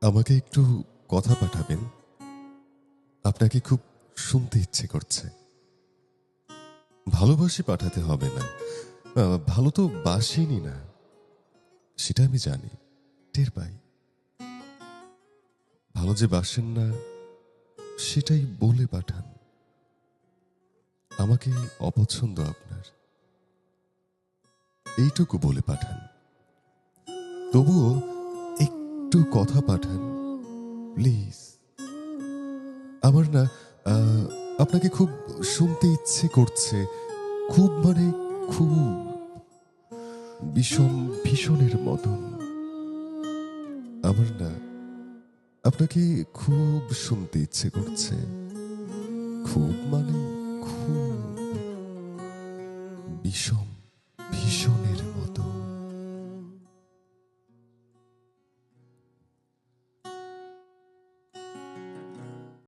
আমাকে একটু কথা পাঠাবেন? আপনাকে খুব শুনতে ইচ্ছে করছে। ভালোবাসি পাঠাতে হবে না। ভালো তো বাসিনি না। সেটা আমি জানি। টের পাই। ভালো যে বাসেন না, সেটাই বলে পাঠান। আমাকে অপছন্দ আপনার। এইটুকু বলে পাঠান। তবুও একটু কথা পাঠান, প্লিজ। আমার না আপনাকে খুব শুনতে ইচ্ছে করছে, খুব মানে খুব বিষম, ভীষণের মতন। আমার না, আপনাকে খুব শুনতে ইচ্ছে করছে, খুব মানে খুব বিষম